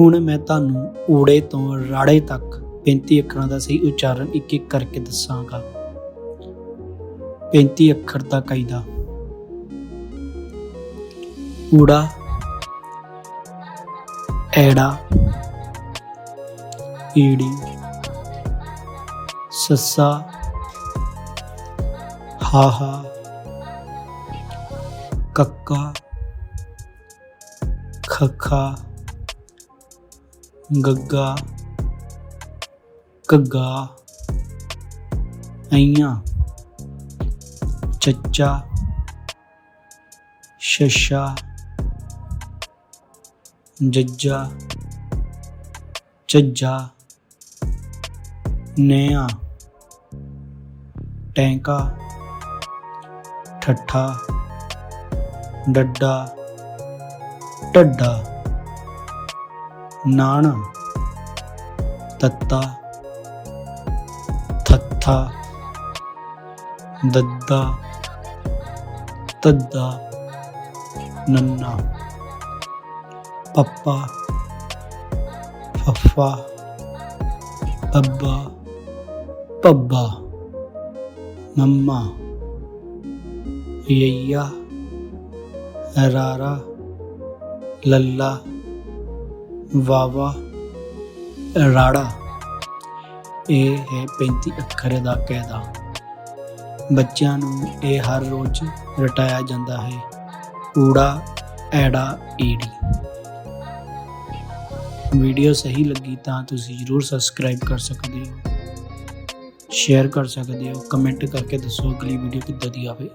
ਹੁਣ ਮੈਂ ਤੁਹਾਨੂੰ ਊੜੇ ਤੋਂ ਰਾੜੇ ਤੱਕ 35 ਅੱਖਰਾਂ ਦਾ ਸਹੀ ਉਚਾਰਨ ਇੱਕ ਇੱਕ ਕਰਕੇ ਦੱਸਾਂਗਾ। 35 ਅੱਖਰ ਦਾ ਕਾਇਦਾ। ਊੜਾ, ਐੜਾ, ਈੜੀ, ਸੱਸਾ, ਹਾਹਾ, ਕੱਕਾ, ਖੱਖਾ ਗੱਗਾ ਘੱਗਾ ਅਈਆਂ ਚੱਚਾ ਸ਼ਸ਼ਾ ਜੱਜਾ ਚੱਜਾ ਨਿਆ ਟੈਂਕਾ ਠੱਠਾ ਡੱਡਾ ਢੱਡਾ। ਨਾਣ ਤੱਤਾ ਥੱਥਾ ਦੱਦਾ ਤੱਦਾ ਨੰਨਾ ਪੱਪਾ ਫੱਫਾ ਬੱਬਾ ਪੱਬਾ ਮੰਮਾ ਯਈਆ ਰਾਰਾ ਲੱਲਾ ਵਾਵਾ ਰਾੜਾ। ਇਹ ਹੈ 35 ਅੱਖਰ ਦਾ ਕਾਇਦਾ ਬੱਚਿਆਂ ਨੂੰ ਇਹ ਹਰ ਰੋਜ਼ ਰਟਾਇਆ ਜਾਂਦਾ ਹੈ। ਊੜਾ, ਐੜਾ, ਈੜੀ। ਵੀਡੀਓ ਸਹੀ ਲੱਗੀ ਤਾਂ ਤੁਸੀਂ ਜਰੂਰ ਸਬਸਕ੍ਰਾਈਬ ਕਰ ਸਕਦੇ ਹੋ। ਸ਼ੇਅਰ ਕਰ ਸਕਦੇ ਹੋ। ਕਮੈਂਟ ਕਰਕੇ ਦੱਸੋ ਅਗਲੀ ਵੀਡੀਓ ਕਿੱਦਾਂ ਦੀ ਆਵੇ।